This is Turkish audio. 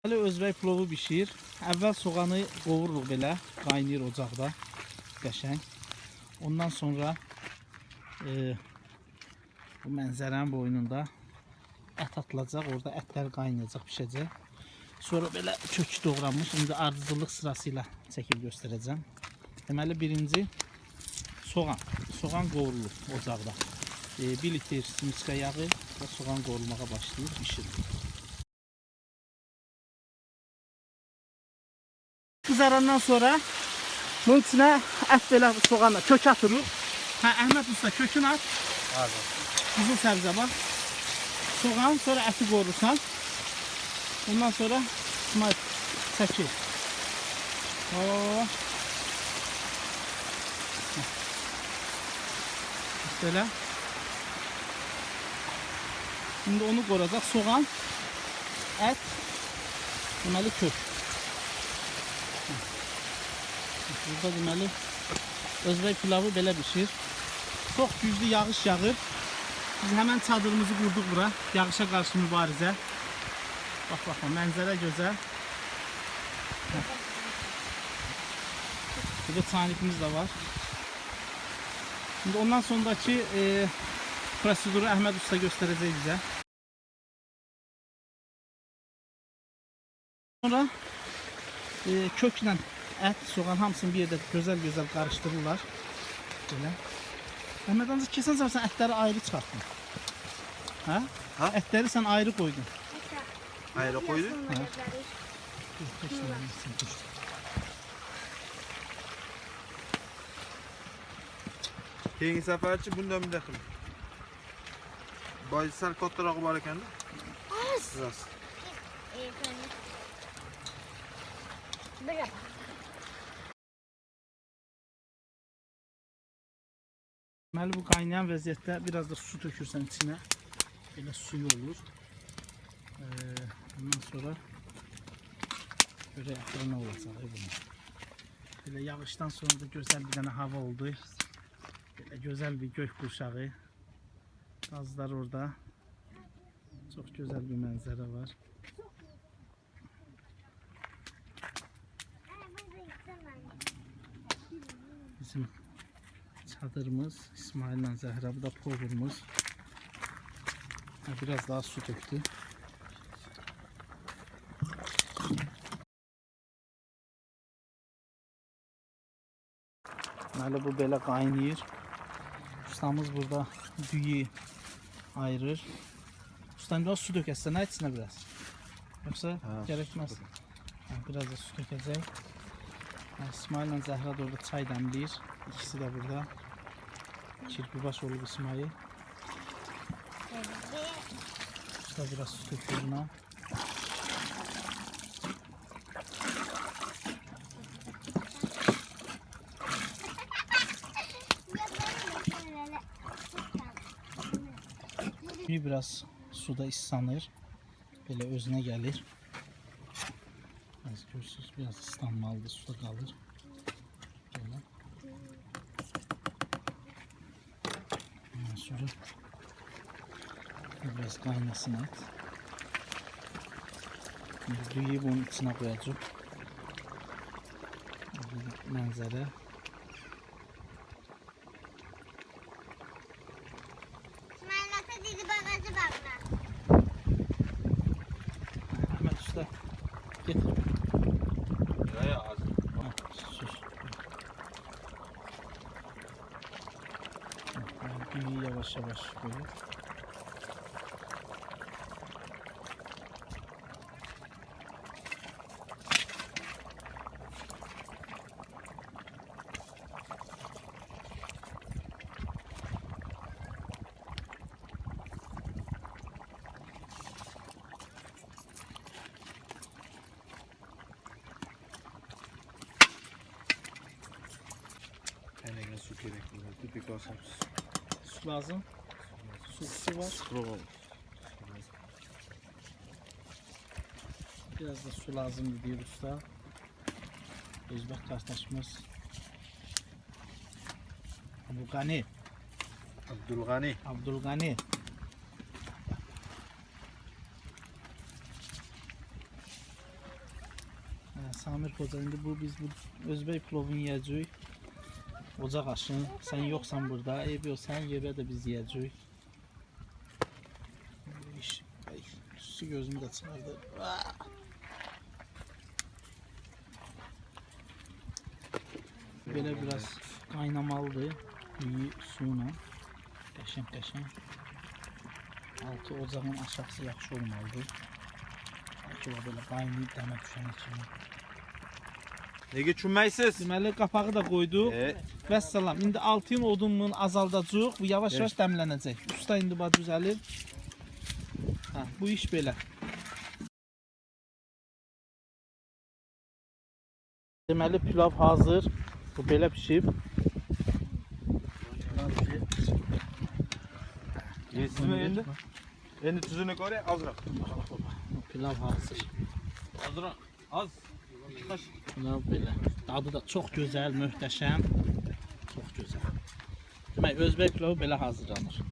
Hələ özbək plovu bişir. Əvvəl soğanı qovururuq belə, qaynayır ocaqda. Qəşəng. Ondan sonra e, bu mənzərənin boynunda ət atılacaq, orada ətlər qaynayacaq, bişəcək. Sonra belə kök doğranmış, indi ardıcıllıq sırasıyla çəkib göstərəcəm. Birinci soğan. Soğan qovrulur ocaqda. E, 1 litr simiska yağı və soğan qovrulmağa başlayır, bişirilir. Kızarandan sonra bunun içine et belə soğanla kök atırıq. Hə, Əhməd usta kökünü at. Pardon. Qızıl səbzə bax. Soğan, sonra əti qorursan. Ondan sonra İsmail çəkir. Oo. Belə. Şimdi onu qoracaq. Soğan, ət, deməli kök. Burada deməli özbək pilavı belə bişir. Çox güclü yağış yağır. Biz hemen çadırımızı qurduq bura. Yağışa qarşı mübarizə. Bax bax, mənzərə gözəl. Burada çaynikimiz de var. Şimdi ondan sonraki e, proseduru Əhməd Usta göstərəcək bizə. Sonra e, köklə ət, soğan hamısını bir yerdə gözəl-gözəl qarışdırırlar. Belə. Əhməd ancaq keçən səfər sən ətləri ayrı çıxartdın. Hə? Ha? Ətləri sən ayrı qoydun. Ayrı olmasın, dur. Keyingi seferçi bundan bir dakika. Bazı sel kattarak var ekan. Biraz. Bravo. Deməli bu qaynayan vəziyyətdə biraz da su tökürsən içinə. Belə suyu olur. Ee, ondan sonra nə olacaq ay bunun. Belə yağışdan sonra da gözəl bir dənə hava oldu. Belə gözəl bir gök qurşağı. Qazlar orada. Çox gözəl bir mənzərə var. Bizim çadırımız İsmail'le Zehra bu da Biraz daha su döktü. Deməli bu belə qaynayır. Ustamız burada düyü ayırır. Ustam biraz su dökəsən nə içinə biraz? Yoxsa Ha, gerekmez. Ha, biraz da su dökəcək. Ha, İsmail'le Zehra da orada çay demləyir. İkisi de burada. Kirpibaş olub İsmail. Usta biraz su döküyor buna. Bir biraz suda ıslanır. Böyle özüne gelir. Biraz görürsünüz biraz ıslanmalıdır suda kalır. Böyle. Sonra biraz kaynasın et. Şimdi düğüyü bunun içine koyacağım. Bir Düğüyü yavaş yavaş. Kendine su gerekli. Tipik olsun. Lazım. Su, su var. Prova. Biraz da su lazım diyor usta. Özbek kardeşimiz. Abdülgani. Abdülgani. Abdülgani. Samir indi bu biz bu Özbek plovunu yiyəcəyik. Ocaq aşın. Sən yoxsan burada. Eyb yox, sən yerə də biz yeyəcəyik. Ay, su gözümü də çıxardı. Ah! Belə biraz qaynamalıdır. İyi suyla. Qəşəng qəşəng. Altı ocağın aşağısı yaxşı olmalıdır. Ki belə qaynayıb dəmə düşənə kimi. Nega tushunmaysiz? Deməli qapağı da qoyduq. E, Vəssalam. İndi altın odunluğunu azaldacağıq. Bu yavaş-yavaş dəmlənəcək. Usta indi bax düzəlir. Hə, bu iş belə. Deməli pilav hazır. Bu belə pişib. Yedsizmi endi? Endi tuzini ko'ray, ozroq. Bu pilav hazır. Ozroq. Az. Pilav belə. Dadı da çox gözəl, möhtəşəm. Çox gözəl. Demək Özbək pilavı belə hazırlanır.